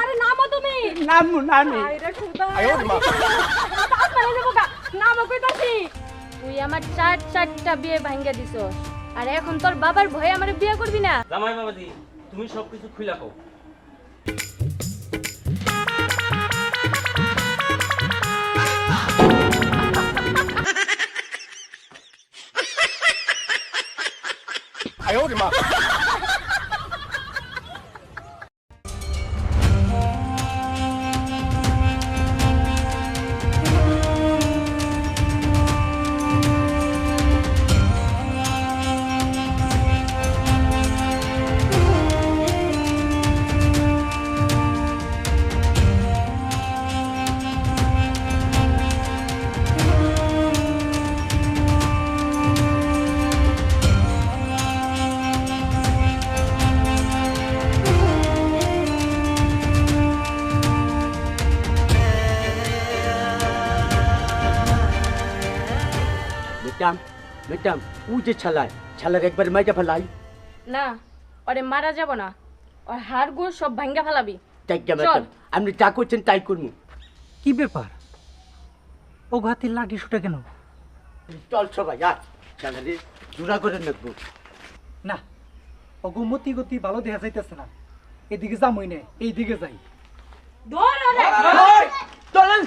আরে নামো তুমি। নামু। নামি আইরে খুদা তাড়াতাড়ি যাব গা নামো কইতাছি তুই আমার চার চারটা বিয়ে ভাঙ্গা আর এখন তোর বাবার ভয়ে আমার বিয়ে করবি না। জামাই বাবাজি তুমি সবকিছু খুলে কও। ম্যাডাম ম্যাডাম ও যে ছালায় ছালার একবার মাইটা ফেলাই। না ওরে মারা যাব না। ওর হাড় গুড় সব ভাঙ্গা ফেলাবি। তাই ম্যাডাম আপনি যা করছেন তাই করব কি ব্যাপার? ও ঘাতির লাঠি শুটে কেন? চল সবাই আর ছালারে জোড়া করে নেব। না ওগো মতি গতি ভালো দেখা যাইতেছে না। এদিকে যামই না এইদিকে যাই। চলেন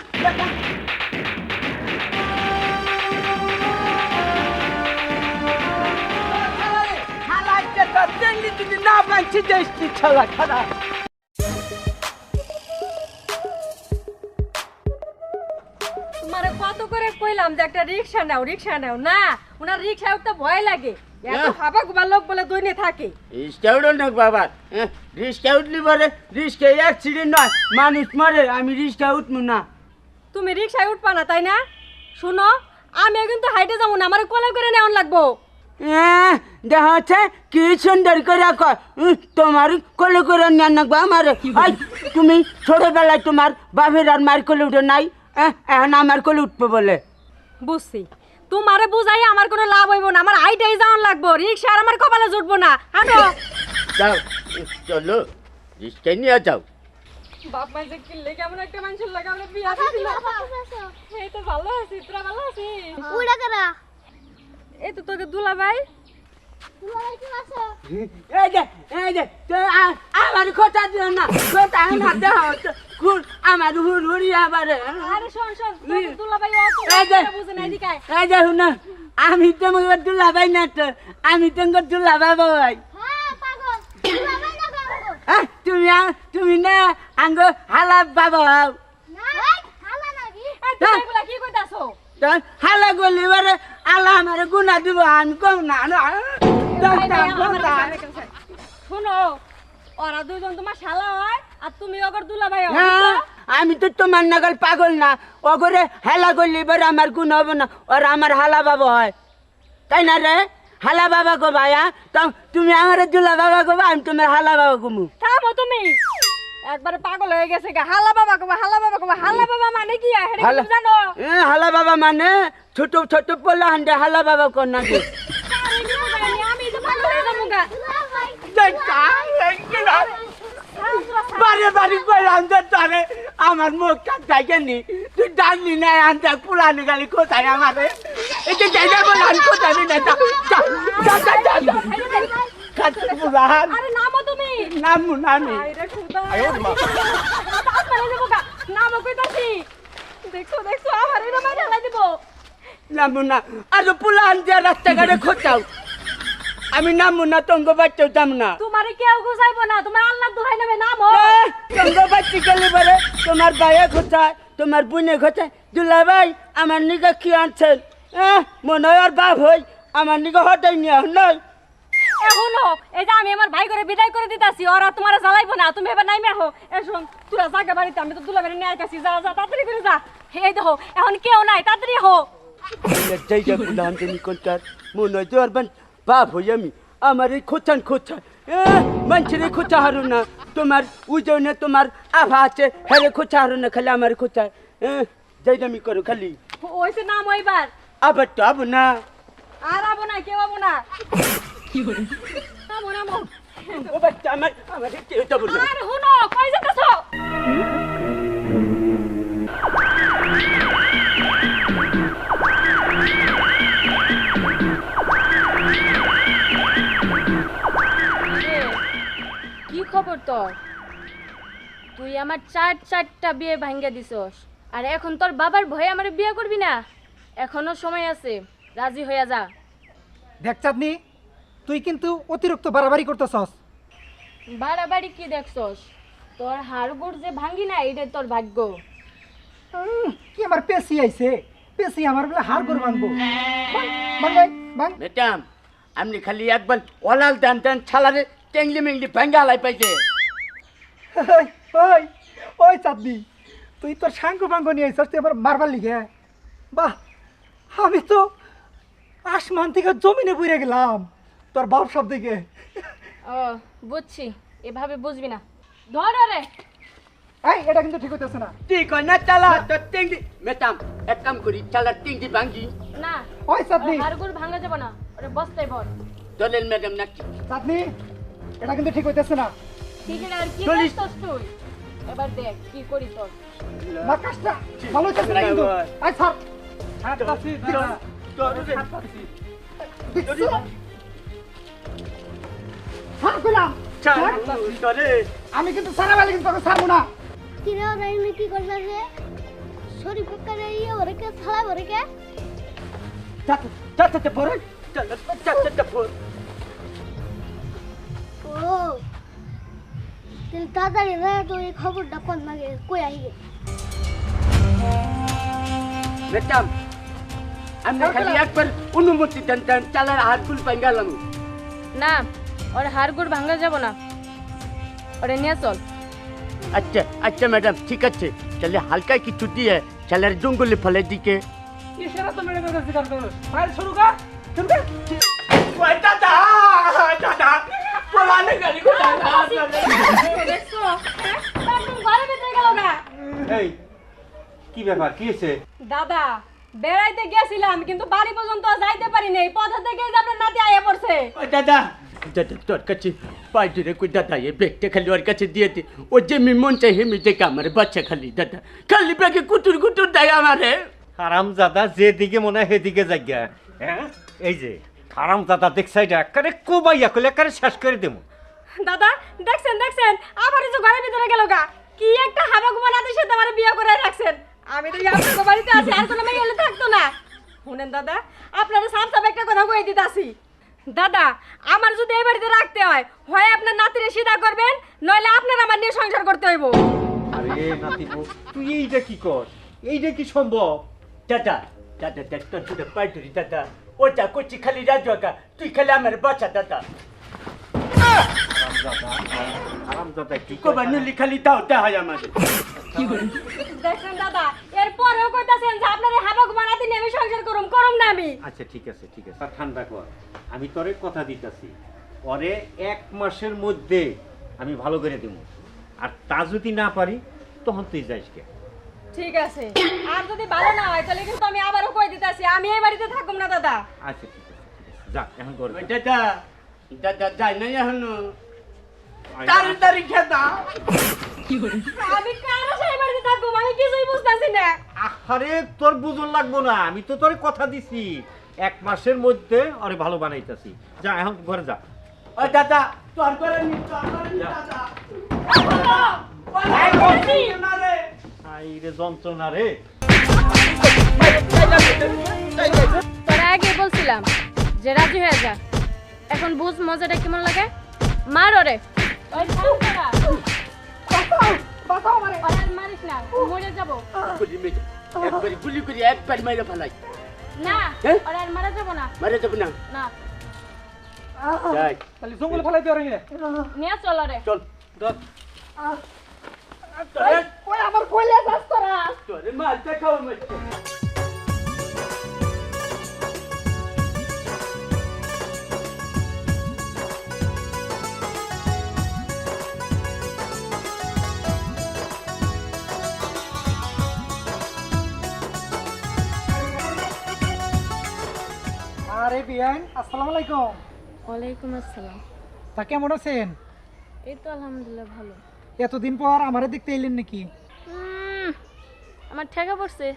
ছালা খারাপ তোমারে কত করে কইলাম যে একটা রিক্সা নাও রিক্সা নাও। না ওনার রিক্সা উঠতে ভয় লাগে। এত হ্যাঁ। হাবা গুবা লোক বলে দৈনে থাকে। রিস্কা উঠো না বাবা? হ্যাঁ, উঠলি অ্যাক্সিডেন্ট নয় মানুষ মরে আমি রিস্কা উঠবো না। তুমি রিক্সায় উঠবা না তাই না? শুনো আমি কিন্তু হাইটে যাব না আমার কোলে করে নেওয়ান লাগবো। দেখা হচ্ছে কি সুন্দর করে তোমার কোলে করে নেন না গো আমার। তুমি ছোটবেলায় তোমার বাপের আর মার কোলে উঠে নাই। হ্যাঁ, এখন আমার কোলে উঠবে বলে। বুঝছি। তোমারে বুঝাই আমার কোনো লাভ হইব না আমার হাইটাই যাওয়ান লাগবো রিক্সা আর আমার কপালে জুটবো না। হাঁটো। যাও চলো রিস্কা নিয়ে যাও। বাপ মা যে কিনলে কেমন একটা মানুষের লাগে আমরা বিয়া দিছিল এই তো ভালো আছি তোরা ভালো আছিস? উড়া করা এই তো তোকে দুলা ভাই। আমার দিও না না আমার হুর হুরি আবার। আমি তোমাকে দুলা না তো আমি তোমাকে দুলা ভাই। হ্যাঁ পাগল। উড়া না পাগল? আহ, তুমি তুমি না আঙ্গ হালা বাবা হালা তো হালা গলি আল্লাহ আমার গুণা দিব আমি কম না। শোনো ওরা দুজন তোমার শালা হয় আর তুমি ওগর দুলা ভাই আমি তো তোমার নাগাল পাগল না। অগরে হেলা করলি এবার আমার গুণ হবে না ওর আমার হালা বাবা হয়। তাই না রে? হালা বাবা গো ভাইয়া তুমি আমার দুলা বাবা গো আমি তোমার হালা বাবা গুমু থামো তুমি। একবারে পাগল হয়ে গেছে গা। হালা বাবা কবা হালা বাবা কবা হালা বাবা মানে কি হেডে হালা কি জানো? এ, হালা বাবা মানে ছোট ছোট পোলা হান্ডে হালা বাবা না কি আমি তো পাগল হয়ে যাব গা। বারে বাড়ি কইলাম যে তারে আমার মুখ তুই না আনতে পুরানি গালি কোথায় আমারে? এটা জায়গা বললাম কোথায় না যা যা যা কাটতে পুরান আরে নামো তুমি। নামু নামি। আরে খুদা তাড়াতাড়ি যাব গা। নামো কইতাছি দেখছ দেখছ আমার এরা মাইরা দিব। নামু না। আর পুলা আনতে রাস্তাঘাটে খোঁচাও। আমি নামু না তঙ্গ বাচ্চাও দাম না। তোমারে কেউ গুছাইবো না। তোমার আল্লাহ দোহাই নেবে নামো। এ, তঙ্গ বাচ্চি গেলে বলে তোমার ভাইয়া খোঁচায় তোমার বুনে খোঁচায়। দুলা ভাই আমার নিকে কি আনছেন? এ মনে হয় আর বাপ হই। আমার নিকে হটাই নিয়ে নয় এখনও এই যে আমি আমার ভাই করে বিদায় করে দিতাছি ওরা তোমার জ্বালাইবো না তুমি এবার নাইমে হো এ শোন তোরা জাগা বাড়িতে আমি তো দুলা বাড়ি নিয়ে আইতাছি যা যা তাড়াতাড়ি করে যা। এই দেখো এখন কেউ নাই তাড়াতাড়ি হো। জায়গা গুলো আনতে নিকনকার মনে হয় বান বাপ হই আমি আমার এই খোঁচান খোঁচা। হারু না তোমার উজনে তোমার আভা আছে হ্যাঁ খোঁচা হারু না খালি আমার খোঁচা। এ যাইদামি করো খালি। ওইসে নাম ওইবার। আবার তো আবো না। আর আবো না কেউ আবো না। নামো নামো ও বাচ্চা যেতেছো কি খবর তোর? তুই আমার চার চারটা বিয়ে ভাঙ্গা দিছস। আর এখন তোর বাবার ভয়ে আমার বিয়ে করবি না? এখনও সময় আছে। রাজি হইয়া যা। দেখ চাঁদনি তুই কিন্তু অতিরিক্ত বাড়াবাড়ি করতেছস। বাড়াবাড়ি কি দেখছস? তোর হাড়গোড় যে ভাঙ্গি না এটা তোর ভাগ্য। কি আমার পেশি আইছে? পেশি আমার বলে করে ভাঙবো। ভাঙ, ভাঙ ভাই, ভাঙ। ম্যাডাম আপনি খালি একবার ওলাল দেন দেন ছালারে টেংলি মেংলি ভেঙ্গা লাই পাইছে। ওই, ওই ওই চাঁদনি তুই তোর সাঙ্গ ভাঙ্গ নিয়ে আইসস তুই আবার মারবার লিগে। বাহ আমি তো আসমান থেকে জমিনে বুড়ে গেলাম। তোর বাপ সব দিকে। ও বুঝছি। এভাবে বুঝবি না। ধর রে। এই এটা কিন্তু ঠিক হইতেছে না। ঠিক হয় না চালা তো টেংলি ম্যাডাম এক কাম করি চালা টেংলি ভাঙ্গি। না ওই চাঁদনি। হাড়গোড় ভাঙা যাবে না। ওরে বস্তায় ভর। চলেন ম্যাডাম নাকি চাঁদনি এটা কিন্তু ঠিক হইতেছে না। ঠিক না আর কি। করছস তুই? এবার দেখ কি করি তোর। না কাজটা ভালো হইতেছে না কিন্তু। আই স্যার ছাড় কইলাম চলে আমি কিন্তু সারা বেলা কিন্তু তোকে ছাড়বো না। কিরে ওরা এমনি কি করবে রে শরীফ করে ইয়ে ওরে কে ছাড়া ওরে কে? চাচা পরে চাচা চাচা পরে ও তাহলে তাড়াতাড়ি রে তো এই খবরটা কোন মাগে কই আই গে ম্যাডাম আমরা খালি একবার অনুমতি দেন দেন চালার হাত ফুল পাঙ্গালাম না ওর হাড়গোড় ভাঙা যাব না। ওরে নিয়ে চল। আচ্ছা আচ্ছা ম্যাডাম ঠিক আছে। তাহলে হালকা কিছু দিয়ে চালার জঙ্গলে ফেলে দিকে। ইশারা তো মেরে মেরে শিকার করো ফাইল শুরু কর শুরু কর দাদা দাদা পলানে গাড়ি দেখছ? হ্যাঁ? একদম ভিতরে গেল না এই কি ব্যাপার কি হয়েছে? দাদা বেড়াইতে গেছিলাম কিন্তু বাড়ি পর্যন্ত আর যাইতে পারি নাই। পথে থেকে যে আপনার নাতি আয়া পড়ছে। দাদা দাদা তোর কাছে পাই ধরে কই দাদা এ ব্যাগটা খালি ওর কাছে দিয়ে দে। ও যে মি মন চাই হেমি দেখে আমার বাচ্চা খালি দাদা। খালি ব্যাগে কুতুর কুতুর দেয় আমারে হারামজাদা যেদিকে মনে হয় সেদিকে জায়গা হ্যাঁ? এই যে হারামজাদা দেখছে এটা একেবারে কোবাইয়া করলে একেবারে শেষ করে দেবো দাদা দেখছেন দেখছেন আবার এই যে ঘরের ভিতরে গেল গা। কি একটা হাবা গুমা নাতির সাথে আমার বিয়ে করে রাখছেন। আমি তো আপনার বাড়িতে আছি আর কোনো মেয়ে হলে থাকতো না। শুনেন দাদা আপনারা সাফ সাফ একটা কথা কয়ে দিতাছি। দাদা আমার যদি এই বাড়িতে রাখতে হয় হয় আপনার নাতিরে সিধা করবেন নইলে আপনার আমার নিয়ে সংসার করতে হইব। আরে নাতি তুই এইটা কি কর? এইটা কি সম্ভব? দাদা দাদা দেখ তোর দুটো পাই দাদা ওটা করছি খালি রাজু তুই খালি আমার বাচ্চা দাদা হারামজাদা হারামজাদা কি কবা নুলি খালি দাও তা হয় আমাদের। দেখছেন দাদা এরপরেও কইতাছেন যে আপনার এই হাবা গুমা আমি সংসার করুম করুম না আমি। আচ্ছা ঠিক আছে ঠিক আছে। ঠান্ডা কর। আমি তোরে কথা দিতেছি। পরে এক মাসের মধ্যে আমি ভালো করে দেবো আর তা যদি না পারি তখন তুই যাইস কে? ঠিক আছে। আর যদি ভালো না হয় তাহলে কিন্তু আমি আবারও কই দিতেছি আমি এই বাড়িতে থাকুম না দাদা। আচ্ছা ঠিক আছে যা এখন করে ওই দাদা দাদা যাই না এখনও। খেদা আমি বাড়িতে আমি কিছুই বুঝতেছি না। আরে তোর বুঝন লাগবো না। আমি তো তোর কথা দিছি। এক মাসের মধ্যে আরে ভালো বানাইতাছি। যা এখন ঘরে যা। ও দাদা তোর করে নি তোর করে নি দাদা। আই রে যন্ত্রণা রে। তোরা আগে বলছিলাম যে রাজি হয়ে যা। এখন বুঝ মজাটা কেমন লাগে? মার ওরে। ওই থাম তোরা। ওরে আর মারিস না মরে যাব। গুলি মেরে একবার গুলি করে একবার মেরে ফেলাই। না? ওরে মারা যাব না। মারে যাব না? না। যাই। তাহলে জঙ্গলে ফেলাই দিয়ে রে। নিয়ে চল ওরে। চল ওই আমার কইলে যাস তোরা? তোরে মাল দেখাও মারছে আরে বিয়ান আসসালামু আলাইকুম। ওয়ালাইকুম আসসালাম। তা কেমন আছেন? এই তো আলহামদুলিল্লাহ ভালো। এতদিন পর আমারে দেখতে এলেন নাকি? আমার ঠেকা পড়ছে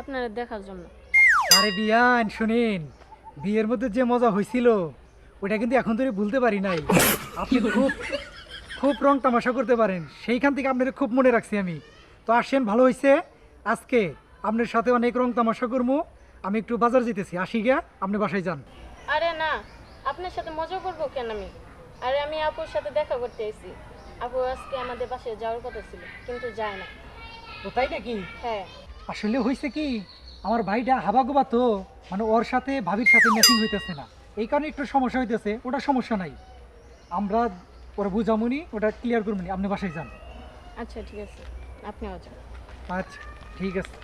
আপনারা দেখার জন্য। আরে বিয়ান শুনেন বিয়ের মধ্যে যে মজা হয়েছিল ওটা কিন্তু এখন ধরে ভুলতে পারি নাই। আপনি খুব খুব রং তামাশা করতে পারেন সেইখান থেকে আপনার খুব মনে রাখছি আমি। তো আসেন ভালো হয়েছে আজকে আপনার সাথে অনেক রং তামাশা করব আমি একটু বাজার যেতেছি আসি গিয়া আপনি বাসায় যান। আরে না আপনার সাথে মজা করব কেন আমি? আরে আমি আপুর সাথে দেখা করতে এসেছি আপু আজকে আমাদের পাশে যাওয়ার কথা ছিল কিন্তু যায় না। তো তাই নাকি? হ্যাঁ। আসলে হয়েছে কি আমার ভাইটা হাবাগোবা তো মানে ওর সাথে ভাবির সাথে ম্যাচিং হইতেছে না। এই কারণে একটু সমস্যা হইতেছে ওটা সমস্যা নাই। আমরা ওরা বুঝামুনি ওটা ক্লিয়ার করবনি আপনি বাসায় যান। আচ্ছা ঠিক আছে। আপনিও যান। আচ্ছা ঠিক আছে।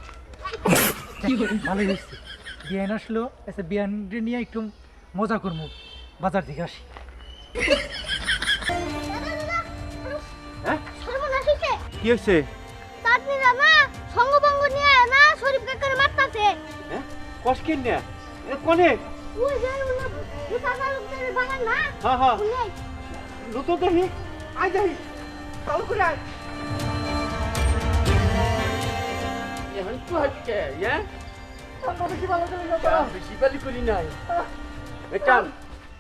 ভালোই হয়েছে। বিয়ান আসলো আচ্ছা বিয়ান নিয়ে একটু মজা করব বাজার থেকে আসি। হ্যাঁ? কি হয়েছে? চাটনিরা না সঙ্গভঙ্গ নিয়ে না শরীফ কাকারে মারতাছে। হ্যাঁ? না কোনে ওই যে উনি দুসাদা লোকদের বাগান না? হ্যাঁ হ্যাঁ। লুতো দেখি আই দেখি চালু করে আয়। এখন তো হচ্ছে হ্যাঁ বেশি বালি করি নাই মেটাম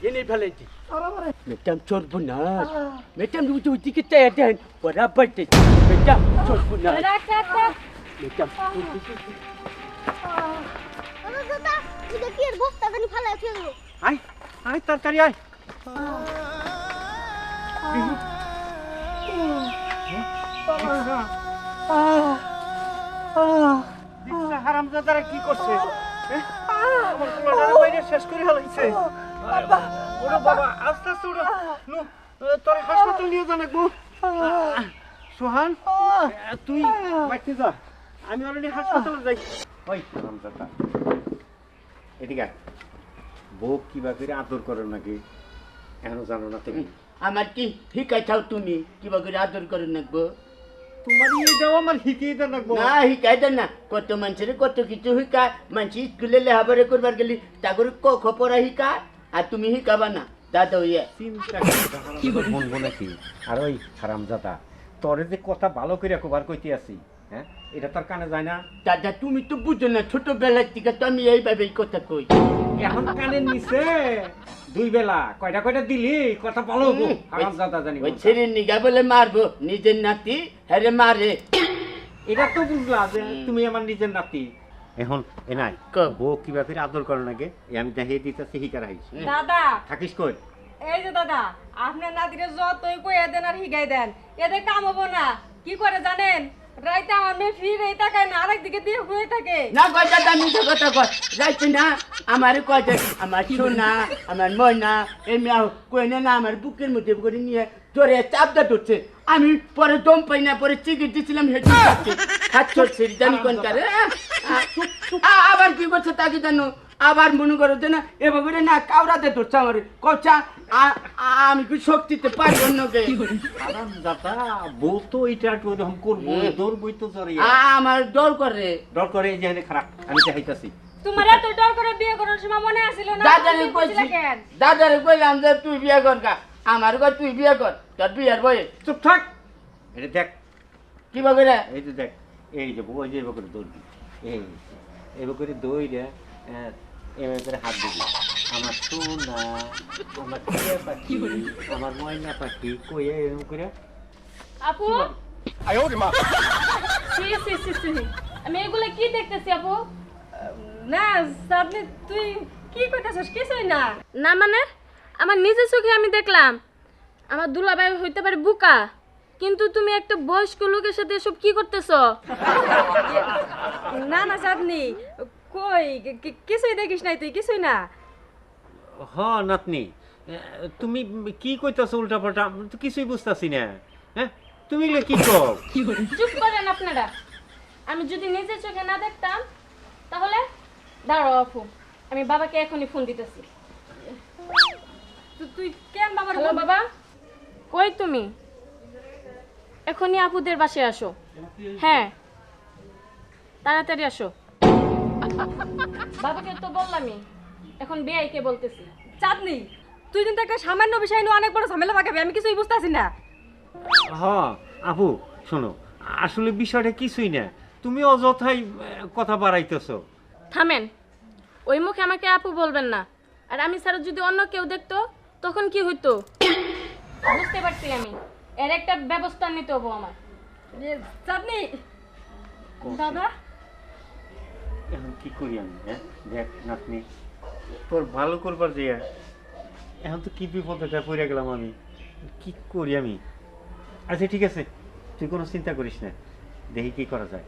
এনে ফেলাইছি মেটাম চলবো না মেটাম উঠে ওইদিকে চাই দেন বরাবর দেখি মেটাম চলবো না রাখ রাখ রাখ মেটাম দাদা দাদা এটা কি এর বস্তা গানি ফেলা ফেলল আয় আয় তাড়াতাড়ি আয় হারামজাদারা কি করছে? হ্যাঁ? আমার পোলাটারে বাইরে শেষ করে হালাইছে ওরে বাবা আস্তে আস্তে ওরে। নু তোর হাসপাতাল নিয়ে যা নাকবো সোহান তুই যা। আমি অলরেডি হাসপাতালে যাই। ওই হারামজাদা। এদিকে আয়। বউ কিবা করে আদর করে নাকি? এখনও জানো না তুমি? আমার কি শিকাই থাও তুমি? কিবা করে আদর করে নাকবো? তোমার আমার দেন না শিকাই দেন না। কত মানুষের কত কিছু শিকায় মানুষ স্কুলে করবার গেলি তাগর ক খপরা শিকা আর তুমি শিকাবা না। দাদা ইয়ে চিন্তা বলব নাকি? আর ওই হারামজাদা তোরে যে কথা ভালো করে কবার কইতে আছি হ্যাঁ? এটা তার কানে যায় না। দাদা তুমি তো বুঝো না ছোটবেলার থেকে তো আমি এইভাবে এই কথা কই। এখন কানে নিছে দুই বেলা। কয়টা কয়টা দিলি? কথা ভালো গো হারামজাদা জানি ওই ছেড়ে নিগা বলে মারবো নিজের নাতি হ্যারে মারে। এটা তো বুঝলা যে তুমি আমার নিজের নাতি। এখন এ নাই কও। বউ কিবা করে আদর করে নাকি আমি দেখিয়ে দিতেছি হিকার আইছি দাদা। থাকিস কই? এই যে দাদা আপনার নাতিরে যতই কইয়া দেন আর হিগাই দেন এদের কাম হব না। কি করে জানেন? রাইতে আমার মেয়ে ফিরে এই তাকায় না আরেক দিকে দিয়ে হয়ে থাকে। না কয় দাদা মিথ্যা কথা কয়। যাইছে না, আমার যে, আমার সোনা, আমার ময়না এমনি কই না আমার বুকের মধ্যে করে নিয়ে জোরে চাপটা ধরছে। আমি পরে দম পাই না, পরে চিকিৎসা দিছিলাম হেঁটে খাচ্ছ ছেড়ে জানি কোন কারে আবার কি করছে তাকে জানো? আবার মনে করো যে না করে না, কাউরাতে ধরছে আমার। কচা আমি কি শক্তিতে পারব অন্যকে? হারামজাদা বউ তো এটা একটু এরকম করব। দৌড় বই তো জরে আমার ডর করে। ডর করে এই যে খারাপ আমি দেখাইতাছি। তোমার এত ডর করে বিয়ে করার সময় মনে আসিল না? দাদারে কইছি দাদারে কইলাম যে তুই বিয়ে কর গা। আমার তুই বিয়ে কর তোর বিয়ের বয়ে চুপ থাক। এটা দেখ। কিবা করে এই যে দেখ এই যে এই যে করে দৌড়বি। এই এবার করে দৌড়ে এবার করে হাত দিবি। আমার সোনা আমার টিয়া পাখি আমার ময়না পাখি কই এরকম করে? আপু? সি, সি, সি, সি। আমি এগুলা কি দেখতেছি আপু? না সামনে তুই কি কইতাছস কিছুই না। না মানে? আমার নিজের চোখে আমি দেখলাম। আমার দুলাভাই হইতে পারে বুকা। কিন্তু তুমি একটা বয়স্ক লোকের সাথে এসব কি করতেছ? না না চাঁদনি কই? কিছুই দেখিস নাই তুই কিছুই না। হ নাতনি। তুমি কি কইতাছো উল্টা পাল্টা আমি তো কিছুই বুঝতাছি না। হ্যাঁ? তুমি এগুলো কি কও? চুপ করেন আপনারা। আমি যদি নিজের চোখে না দেখতাম তাহলে দাঁড়াও আপু আমি বাবাকে এখনই ফোন দিতেছি। তুই কেন বাবার হ্যালো বাবা কই তুমি? এখনই আপুদের বাসায় আসো। হ্যাঁ। তাড়াতাড়ি আসো। বাবাকে তো বললামই। এখন বেআইকে বলতেছি? চাঁদনি তুই কিন্তু একটা সামান্য বিষয় নিয়ে অনেক বড় ঝামেলা পাকাবি আমি কিছুই বুঝতেছি না। হ আপু শোনো আসলে বিষয়টা কিছুই না। তুমি অযথাই কথা বাড়াইতেছো। থামেন ওই মুখে আমাকে আপু বলবেন না। আর আমি ছাড়া যদি অন্য কেউ দেখতো তখন কি হইতো? বুঝতে পারছি আমি। এর একটা ব্যবস্থা নিতে হব আমার। চাঁদনি! দাদা? এখন কি করি আমি হ্যাঁ? দেখ নাতনি তোর ভালো করবার যে এখন তো কি বিপদটা পড়ে গেলাম আমি। কি করি আমি? আচ্ছা ঠিক আছে। তুই কোনো চিন্তা করিস না। দেখি কি করা যায়।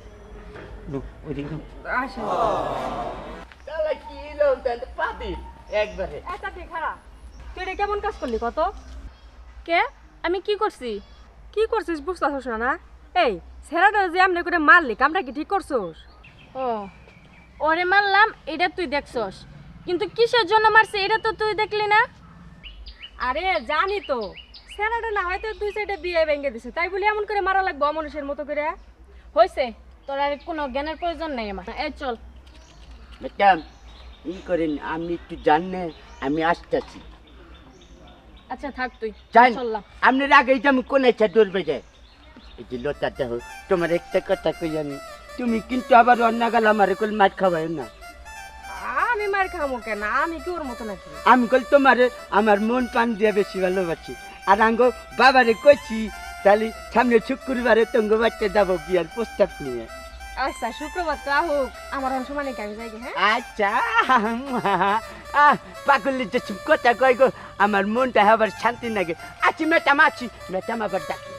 ওইদিকে। তাহলে কি পাবি। একবারে। আচ্ছা ঠিক তুই এটা কেমন কাজ করলি কত? কে? আমি কি করছি? কি করছিস বুঝতেছিস না না? এই যে করে মারলি কামটা কি ঠিক করছোস? ও ওরে মারলাম এটা তুই দেখছস। কিন্তু কিসের জন্য মারছে? এটা তো তুই দেখলি না? আরে জানি তো। ছেড়াটা না হয়তো দুই সাইডে বিয়ে ভেঙে দিছে। তাই বলে এমন করে মারা লাগবো অমানুষের মতো করে হয়েছে তোর আর কোনো জ্ঞানের প্রয়োজন নেই আমার। এই চল। ম্যাডাম ই করেন আমি একটু জানলে আমি আসতেছি। আচ্ছা থাক তুই। জান চললাম আপনার আগে যে আমি কোন ইচ্ছা দৌড়বে যায় এই যে লতা দেহ তোমার একটা কথা কই আমি তুমি কিন্তু আবার অন্য গেল আমার কোল মাছ খাওয়াই না। আমি মার খামো কেন? আমি কি ওর মতো নাকি? আমি কল তোমার আমার মন প্রাণ দিয়ে বেশি ভালোবাসি। আর আঙ্গ বাবারে কইছি তাহলে সামনে শুক্রবারে তঙ্গ বাচ্চা যাব বিয়ার প্রস্তাব নিয়ে। আচ্ছা শুক্রবার তো হোক আমার অংশ মানে কি আমি যাই হ্যাঁ? আচ্ছা আহ, পাগলের যে কথা কয় গো আমার মনটা আবার শান্তি লাগে আছি ম্যাডাম আছি। ম্যাডাম আবার ডাকে।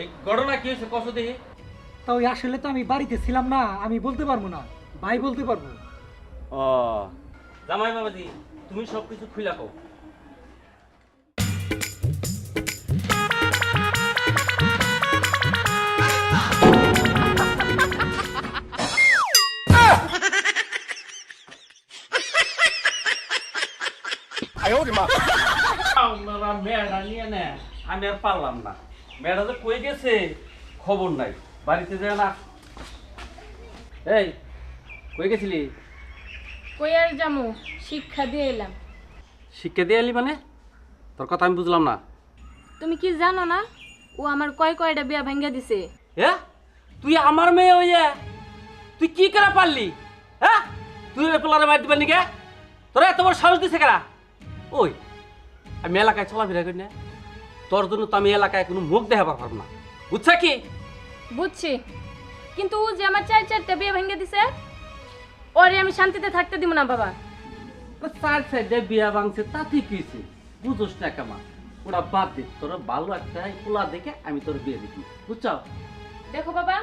এই ঘটনা কি হয়েছে কত দেখি? তা আসলে তো আমি বাড়িতে ছিলাম না আমি বলতে পারব না ভাই বলতে পারব। ও জামাই বাবাজি তুমি সব কিছু খুলে কও। আমি আর পারলাম না। মেয়েটা যে কই গেছে খবর নাই। বাড়িতে যায় না। এই কই গেছিলি? কই আর জামু শিক্ষা দিয়ে এলাম। শিক্ষা দিয়ে এলি মানে? তোর কথা আমি বুঝলাম না। তুমি কি জানো না? ও আমার কয় কয়টা বিয়া ভেঙে দিছে। এ? তুই আমার মেয়ে হইয়া তুই কি করে পারলি? হ্যাঁ তুই ওই পোলারে মার দিবার নিকে তোরা এত বড় সাহস দিছে কেরা? ওই আমি এলাকায় চলাফেরা করি না। তোর জন্য তো আমি এলাকায় কোনো মুখ দেখাবার পারব না। বুঝছা কি? বুঝছি। কিন্তু ও যে আমার চার চারটা বিয়ে ভেঙে দিছে ওরে আমি শান্তিতে থাকতে দিব না বাবা। ও চার সাইডে বিয়া ভাঙছে তাতে কি হয়েছে। বুঝোস না কেমন? ওরা বাদ দে তোর ভালো একটা পোলা দেখে আমি তোর বিয়ে দিবি বুঝছাও দেখো বাবা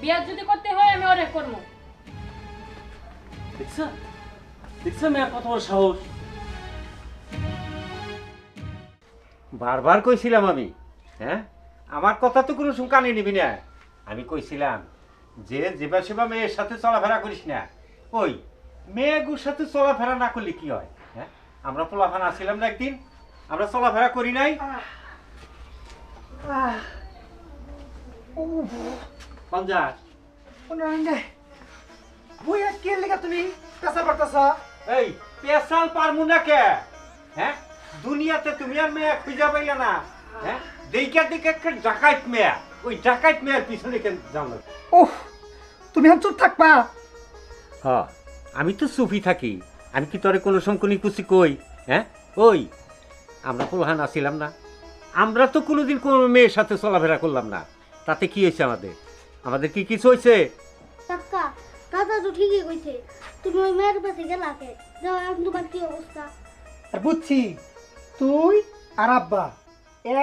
বিয়া যদি করতে হয় আমি ওরে করব। দেখছ? দেখছ মেয়ের কত বড় সাহস? বারবার কইছিলাম আমি হ্যাঁ আমার কথা তো কোনো শুনকানি নিবি না আমি কইছিলাম যে যেবা সেবা মেয়ের সাথে চলাফেরা করিস না ওই মেয়েগুর সাথে চলাফেরা না করলে কি হয় হ্যাঁ আমরা পোলাফানা আসছিলাম না একদিন আমরা চলাফেরা করি নাই কে তুমি এই পেশাল পারমু না কে হ্যাঁ দুনিয়াতে তুমি আর মেয়ে খুঁজা পাইলে না হ্যাঁ? দেখা দেখে একটা ডাকাইত মেয়া ওই ডাকাইত মেয়ের পিছনে কেন যাও না? ওহ তুমি এখন চুপ থাকবা? হ আমি তো সুফি থাকি আমি কি তোরে কোনো শঙ্কনি কুচি কই হ্যাঁ? ওই আমরা পোলহান আসিলাম না। আমরা তো কোনোদিন কোনো মেয়ের সাথে চলাফেরা করলাম না। তাতে কি হয়েছে আমাদের? আমাদের কি কিছু হয়েছে? কাকা তো ঠিকই কইছে তুমি ওই মেয়ের কাছে গেলাকে যাও এখন তোমার কি অবস্থা? আর বুঝছি তুই আর আব্বা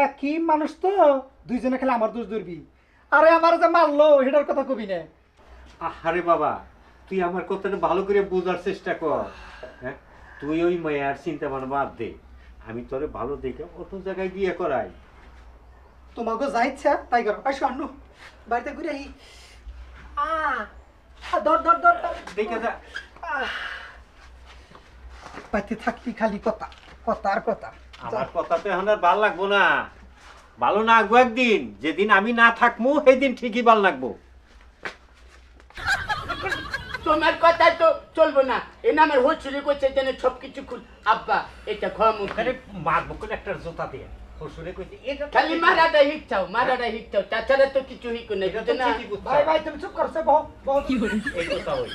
একই মানুষ তো দুইজনে খেলে আমার দোষ ধরবি। আরে আমার যে মারলো সেটার কথা কবি না। আরে বাবা তুই আমার কথাটা ভালো করে বোঝার চেষ্টা কর। হ্যাঁ? তুই ওই মেয়ার চিন্তা ভাবনা বাদ দে। আমি তোরে ভালো দেখে অত জায়গায় বিয়ে করাই। তোমাকে যা ইচ্ছা তাই করো। আসো আন্নু বাড়িতে ঘুরে ধর ধর ধর ধর। দেখে যা। বাড়িতে থাকবি খালি কথা কথা আর কথা। আমার কথা তো এখন আর ভালো লাগবো না। ভালো না লাগবো একদিন যেদিন আমি না থাকব সেদিন ঠিকই ভালো লাগবো। তোমার কথা তো চলবো না। এ না আমার হচ্ছিল করছে যেন সব কিছু খুল। আব্বা এটা খাওয়া মুখ। মারবো করে একটা জোতা দিয়ে খালি মারাটা হিকছাও মারাটা হিকছাও তাছাড়া তো কিছু হিকো নাই। ভাই ভাই তুমি চুপ করছে বহু বহু। এই কথা হই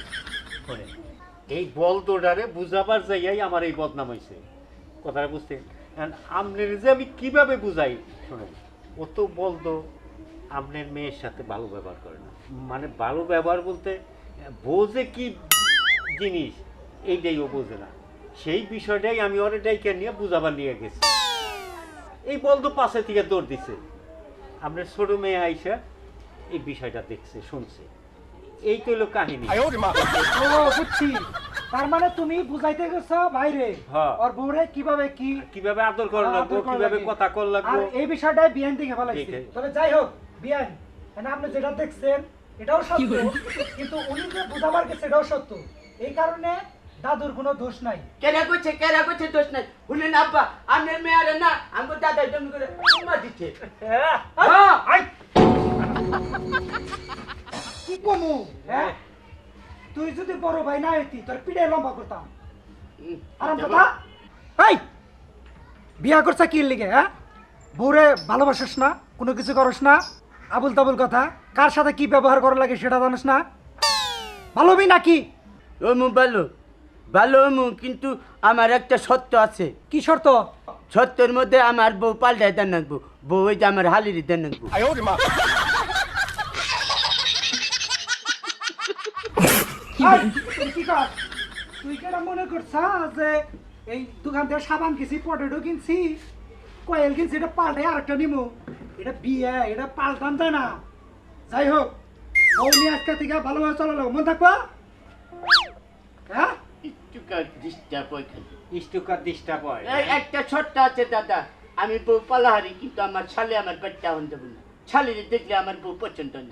এই বল তোডারে বুঝাবার যাইয়াই আমার এই বদনাম হয়েছে কথাটা বুঝতে আমনের যে আমি কীভাবে বুঝাই? শোনেন ও তো বলতো আমনের মেয়ের সাথে ভালো ব্যবহার করে না। মানে ভালো ব্যবহার বলতে বোঝে কি জিনিস? এইটাই ও বোঝে না। সেই বিষয়টাই আমি ওর ডাইকে নিয়ে বুঝাবার নিয়ে গেছি। এই বলতো পাশে থেকে দৌড় দিছে। আপনার ছোট মেয়ে আইসা এই বিষয়টা দেখছে শুনছে। এই তো হলো কাহিনী। বুঝছি তার মানে তুমি বুঝাইতে গেছো বাইরে হ্যাঁ। ওর বউরে কীভাবে কি কীভাবে আদর করা লাগবো কীভাবে কথা কর লাগবো আর এই বিষয়টা বিয়ান থেকে ফেলাইছে। ঠিক আছে। তবে যাই হোক বিয়ান মানে আপনি যেটা দেখছেন এটাও সত্য কিন্তু উনি যে বুঝাবার গেছে এটাও সত্য। এই কারণে দাদুর কোনো দোষ নাই। কেরা কইছে কেরা কইছে দোষ নাই? শুনেন আব্বা আপনার মেয়ারে না আমার দাদা জমি করে চুম্মা দিচ্ছে হ্যাঁ। কি কমু? হ্যাঁ? তুই যদি বড় ভাই না হইতি তোর পিঠে লম্বা করতাম। আরাম কথা? এই! বিয়া করছে কি লিগে হ্যাঁ? বউরে ভালোবাসিস না কোনো কিছু করস না। আবুল তাবুল কথা কার সাথে কি ব্যবহার করা লাগে সেটা জানিস না? ভালো ভালোবি নাকি? ওমু ভালো ভালো ওমু কিন্তু আমার একটা সত্য আছে। কি শর্ত? সত্যের মধ্যে আমার বউ পাল্টায় দেন নাকবো বউ। ওই যে আমার হালিরি দেন নাকবো এই, তুই কি কর? তুই কেন মনে করছ যে এই দোকান থেকে সাবান কিনছি পটেটো কিনছি কয়েল কিনছি এটা পাল্টাই আরেকটা নিমু। এটা বিয়ে এটা পাল্টান যায় না। যাই হোক বউ নিয়ে আজকে থেকে ভালোভাবে চলালো। মন থাকব? হ্যাঁ? একটু ডিস্টার্ব ওইখানে। ইষ্টকার ডিস্টার্ব হয়। এই একটা ছোট্ট আছে দাদা। আমি বউ পালাহারি কিন্তু আমার ছালে আমার বাচ্চা হন দেবো না। ছালের দেখলে আমার বউ পছন্দ না।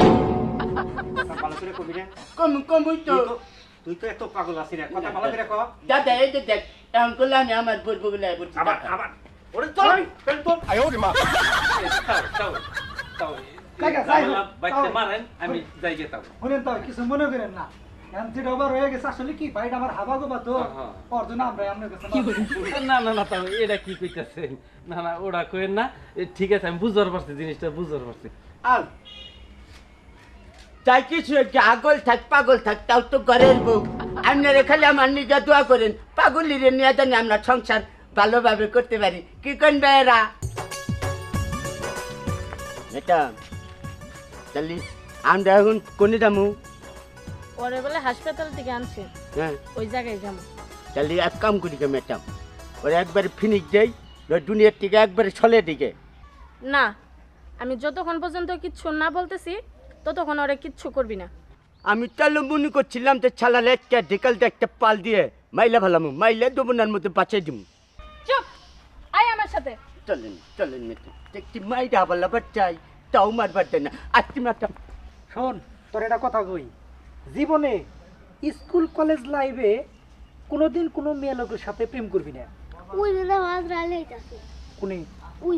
ভালো করে কবি না। কম কমই তো তুই তো- তুই তো এত পাগল আছিস না কথা ভালো করে কহ দাদা এই যে দেখ এখন করলে আমি আমার বউ বগুলা বলছি আবার দাদা। আবার। ওরে চল চল তো কাকা, যাই হোক, বাইতে তাও- মারেন আমি যাই যেতাম শুনেন তো কিছু মনে করেন না। হয়ে গেছে আসলে কি ভাইটা আমার হাবা গোবা তো। হ্যাঁ, হ্যাঁ। ওর জন্য আমরা আপনার কাছে না না না তাও এটা কি কইতাছেন? না না ওরা কইেন না। এ, ঠিক আছে আমি বুঝতে পারছি জিনিসটা বুঝতে পারছি। আও তাই কিছু আগল থাক পাগল থাক তাও তো ঘরের বউ আপনারা খালি আমার নিজে দোয়া করেন পাগলিরে নিয়ে জানি আমরা সংসার ভালোভাবে করতে পারি। কি করবে এরা এটা তাহলে আমরা এখন কোনে যাব? পরে বলে হাসপাতাল থেকে আনছে। হ্যাঁ। ওই জায়গায় যাব। তাহলে এক কাম করি কে ম্যাডাম ওরা একবারে ফিনিশ দেয় দুনিয়ার থেকে একবারে ছলে দিকে। না আমি যতক্ষণ পর্যন্ত কিচ্ছু না বলতেছি ততক্ষণ ওরা কিচ্ছু করবি না। আমি তাহলে মনে করছিলাম যে ছালালে একটা ঢেকালতে একটা পাল দিয়ে মাইলা ভালাম মাইলে দোবনার মধ্যে বাঁচাই দিব চুপ! আয় আমার সাথে। চলেন চলেন দেখছি মাইটা ভালা বাচ্চাই তাও মারবার দেয় না। আজকে ম্যাডাম শোন তোর এটা কথা কই। জীবনে স্কুল কলেজ লাইফে কোনোদিন কোনো মেয়ে লোকের সাথে প্রেম করবি না। ওই যে মাছ আছে। কোনে? ওই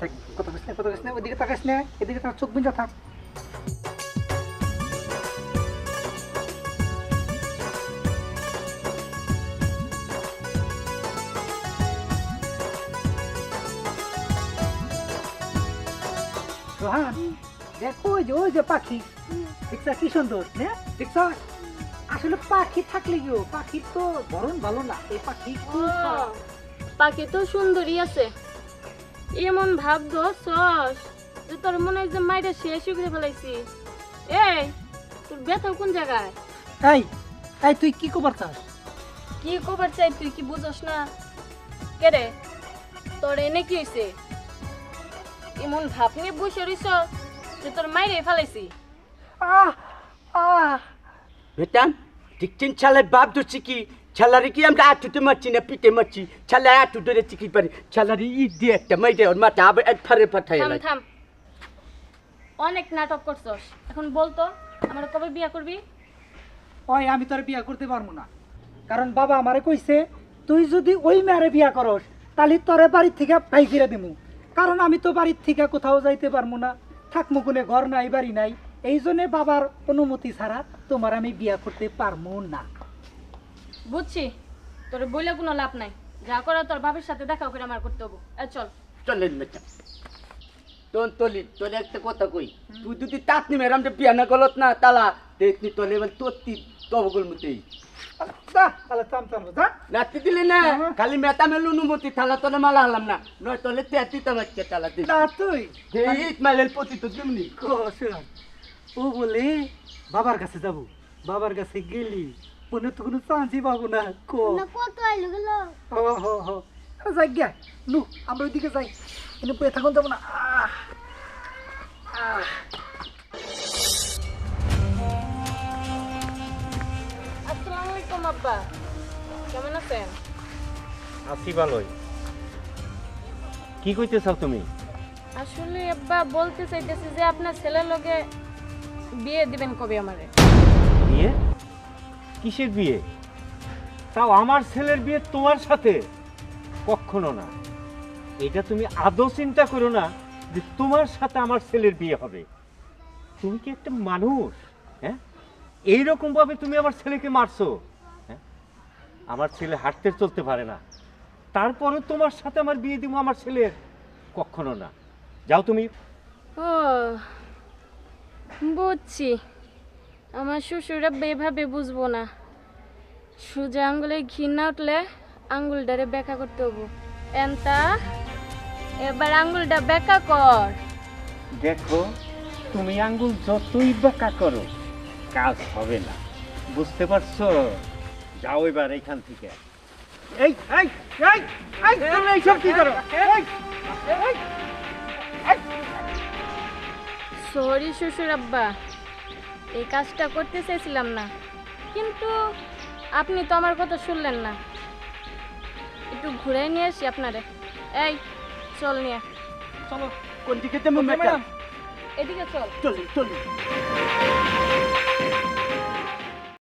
থাক, কথা না কথা এদিকে চোখ বিঞ্জা থাক। ওই যে ওই যে পাখি। দেখছা কি সুন্দর হ্যাঁ দেখছা? আসলে পাখি থাকলে গিয়েও পাখির তো বরণ ভালো না এই পাখি পাখি তো সুন্দরী আছে। এমন ভাব ধরছস যে তোর মনে হয় যে মাইটা শেষ করে ফেলাইছি। এই তোর ব্যথা কোন জায়গায়? এই এই তুই কি কবার চাস? কি খবর চাই তুই কি বুঝস না? কে রে? তোর এনে কি হয়েছে এমন ভাব নিয়ে বসে রইছ যে তোর মাইরে ফেলাইছি। আহ আহ। ঠিক দেখছেন ছালার বাপ ধরছি কি? ছালারে কি আমরা আটুতে মারছি না পিঠে মারছি ছালা আটু ধরে চিকি পারি ছালারে ই দিয়ে একটা মাইটে ওর মাথা আবার এক ফারে পাঠাই থাম থাম অনেক নাটক করছস এখন বলতো আমার কবে বিয়া করবি ওই আমি তোর বিয়া করতে পারব না কারণ বাবা আমারে কইছে তুই যদি ওই মেয়ারে বিয়া করস তাহলে তোরে বাড়ি থেকে ভাই ফিরে দিমু কারণ আমি তো বাড়ির থেকে কোথাও যাইতে পারব না থাকব কোনে ঘর নাই বাড়ি নাই এই জন্যে বাবার অনুমতি ছাড়া তোমার আমি বিয়া করতে পারব না বুঝছি। তোর বলে কোনো লাভ নাই। যা করা তোর বাবার সাথে দেখা করে আমার করতে হব। এ চল। চলেন বেটা। তোর তলি তোর একটা কথা কই তুই যদি তাত নি মেরাম যে বিয়া না গলত না তালা দেখনি তোলে এবার তোর তি তবগুল মতেই রাত্রি দিলি না খালি মেতা মেলু অনুমতি থালা তোলে মালা হলাম না। নয় তোলে তেতি তোমাচ্ছে তালা দিই না তুই? এই মালের প্রতি তো দিমনি ও বলে বাবার কাছে যাব। বাবার কাছে গেলি। মনে তো কোনো চান্সই পাবো না কো না কত আইলো গেল হো হো হো যাই গিয়া নু আমরা ওইদিকে যাই পড়ে থাকুন যাব না আহ, আহ। আসসালামু আলাইকুম আব্বা কেমন আছেন আসি ভালোই কি কইতে চাও তুমি আসলে আব্বা বলতে চাইতেছি যে আপনার ছেলের লগে বিয়ে দিবেন কবে আমারে বিয়ে কিসের বিয়ে? তাও আমার ছেলের বিয়ে তোমার সাথে? কখনো না। এটা তুমি আদৌ চিন্তা করো না যে তোমার সাথে আমার ছেলের বিয়ে হবে। তুমি কি একটা মানুষ? হ্যাঁ? এইরকম ভাবে তুমি আমার ছেলেকে মারছো। হ্যাঁ? আমার ছেলে হাঁটতে চলতে পারে না। তারপরে তোমার সাথে আমার বিয়ে দিব আমার ছেলের? কখনো না। যাও তুমি। ও, বুঝছি। আমার শ্বশুরা বেভাবে বুঝব না। সোজা আঙ্গুলে ঘি না উঠলে আঙ্গুলটারে বেকা করতে হব। এনতা এবার আঙ্গুলটা বেকা কর। দেখো তুমি আঙ্গুল যতই বাঁকা করো কাজ হবে না। বুঝতে পারছ? যাও এবার এইখান থেকে। এই এই এই এই তুমি এইসব কি করো? এই সরি শ্বশুর আব্বা এই কাজটা করতে চাইছিলাম না। কিন্তু আপনি তো আমার কথা শুনলেন না। একটু ঘুরে নিয়ে আসি আপনারে। এই চল নিয়ে। চলো কোন দিকে ম্যাডাম? এদিকে চল। চল চলি।